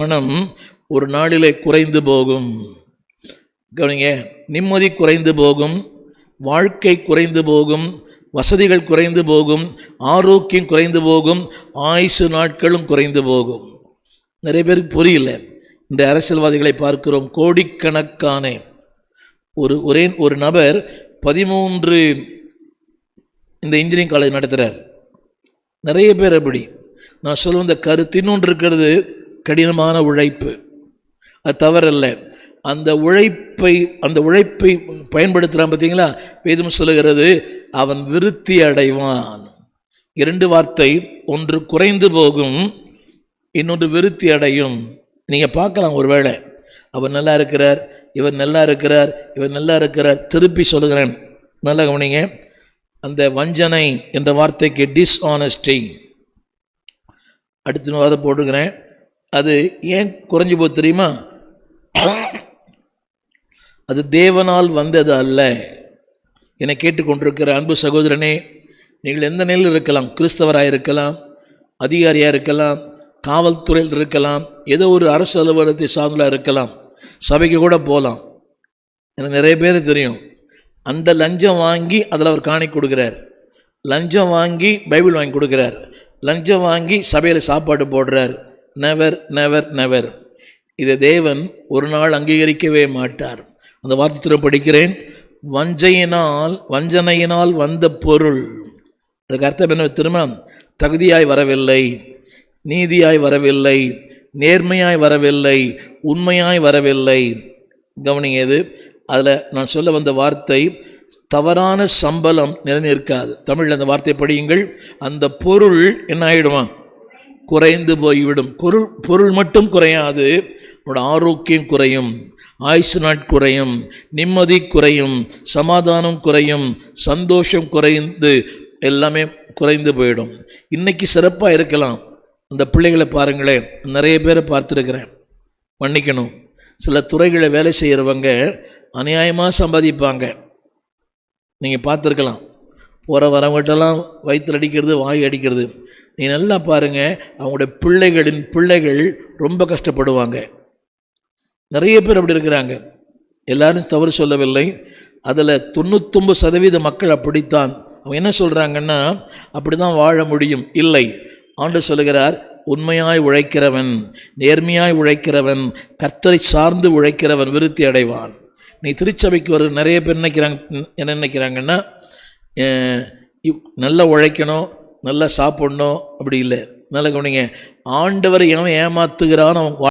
பணம் ஒரு நாளிலே குறைந்து போகும். கவனிங்க நிம்மதி குறைந்து போகும் வாழ்க்கை குறைந்து போகும் வசதிகள் குறைந்து போகும் ஆரோக்கியம் குறைந்து போகும் ஆயுசு நாட்களும் குறைந்து போகும். நிறைய பேருக்கு புரியல இந்த அரசியல்வாதிகளை பார்க்கிறோம் கோடிக்கணக்கான. ஒரு ஒரே ஒரு நபர் பதிமூன்று இந்த இன்ஜினியரிங் காலேஜ் நடத்துகிறார் நிறைய பேர் அப்படி. நான் சொல்லுவேன் இந்த கருத்து இன்னொன்று இருக்கிறது. கடினமான உழைப்பு. அது தவறல்ல. அந்த உழைப்பை அந்த உழைப்பை பயன்படுத்துகிறான் பார்த்தீங்களா? வேதம் சொல்லுகிறது அவன் விருத்தி அடைவான். இரண்டு வார்த்தை ஒன்று குறைந்து போகும் இன்னொன்று விருத்தி அடையும். நீங்கள் பார்க்கலாம் ஒருவேளை அவர் நல்லா இருக்கிறார் இவர் நல்லா இருக்கிறார் இவர் நல்லா இருக்கிறார். திருப்பி சொல்லுகிறேன். நல்லா கவனிங்க. அந்த வஞ்சனை என்ற வார்த்தைக்கு டிஸ்ஆனஸ்டி அடுத்த வாரம் போட்டுக்கிறேன். அது ஏன் குறைஞ்சி போது தெரியுமா? அது தேவனால் வந்தது அல்ல. என்னை கேட்டுக்கொண்டிருக்கிற அன்பு சகோதரனே நீங்கள் எந்த நிலையில் இருக்கலாம்? கிறிஸ்தவராக இருக்கலாம் அதிகாரியாக இருக்கலாம் காவல்துறையில் இருக்கலாம் ஏதோ ஒரு அரசு அலுவலகத்தை சார்ந்தலாக இருக்கலாம் சபைக்கு கூட போகலாம். எனக்கு நிறைய பேர் தெரியும். அந்த லஞ்சம் வாங்கி அதில் அவர் காணி கொடுக்குறார். லஞ்சம் வாங்கி பைபிள் வாங்கி கொடுக்குறார். லஞ்சம் வாங்கி சபையில் சாப்பாடு போடுறார். நெவர் நெவர் நெவர் இதை தேவன் ஒரு நாள் அங்கீகரிக்கவே மாட்டார். அந்த வார்த்தை படிக்கிறேன் வஞ்சையினால் வஞ்சனையினால் வந்த பொருள். அதுக்கு அர்த்தம் என்ன திரும்ப தகுதியாய் வரவில்லை நீதியாய் வரவில்லை நேர்மையாய் வரவில்லை உண்மையாய் வரவில்லை. கவனியது அதில் நான் சொல்ல வந்த வார்த்தை தவறான சம்பளம் நிலைநிற்காது. தமிழில் அந்த வார்த்தை படியுங்கள் அந்த பொருள் என்ன ஆகிடுமா குறைந்து போய்விடும். பொருள் பொருள் மட்டும் குறையாது. உன்னோட ஆரோக்கியம் குறையும். ஆயுசு நாட் குறையும். நிம்மதி குறையும். சமாதானம் குறையும். சந்தோஷம் குறைந்து எல்லாமே குறைந்து போயிடும். இன்றைக்கி சிறப்பாக இருக்கலாம். அந்த பிள்ளைகளை பாருங்களேன். நிறைய பேரை பார்த்துருக்குறேன். மன்னிக்கணும். சில துறைகளை வேலை செய்கிறவங்க அநியாயமாக சம்பாதிப்பாங்க. நீங்கள் பார்த்துருக்கலாம். போகிற வரவங்கள்ட்டெல்லாம் வயிற்றில் அடிக்கிறது வாய் அடிக்கிறது. நீ நல்லா பாருங்கள் அவங்களுடைய பிள்ளைகளின் பிள்ளைகள் ரொம்ப கஷ்டப்படுவாங்க. நிறைய பேர் அப்படி இருக்கிறாங்க. எல்லாரும் தவறு சொல்லவில்லை. அதில் தொண்ணூத்தொம்பது சதவீத மக்கள் அப்படித்தான். அவங்க என்ன சொல்கிறாங்கன்னா அப்படி தான் வாழ முடியும். இல்லை. ஆண்டு சொல்லுகிறார் உண்மையாய் உழைக்கிறவன் நேர்மையாய் உழைக்கிறவன் கர்த்தரை சார்ந்து உழைக்கிறவன் விருத்தி அடைவான். நீ திருச்சபைக்கு ஒரு நிறைய பேர் நினைக்கிறாங்க என்ன நினைக்கிறாங்கன்னா நல்லா உழைக்கணும் நல்லா சாப்பிட்ணும். அப்படி இல்லை. நல்லா கவனிங்க. ஆண்டவரை எவன் ஏமாத்துகிறான் அவன்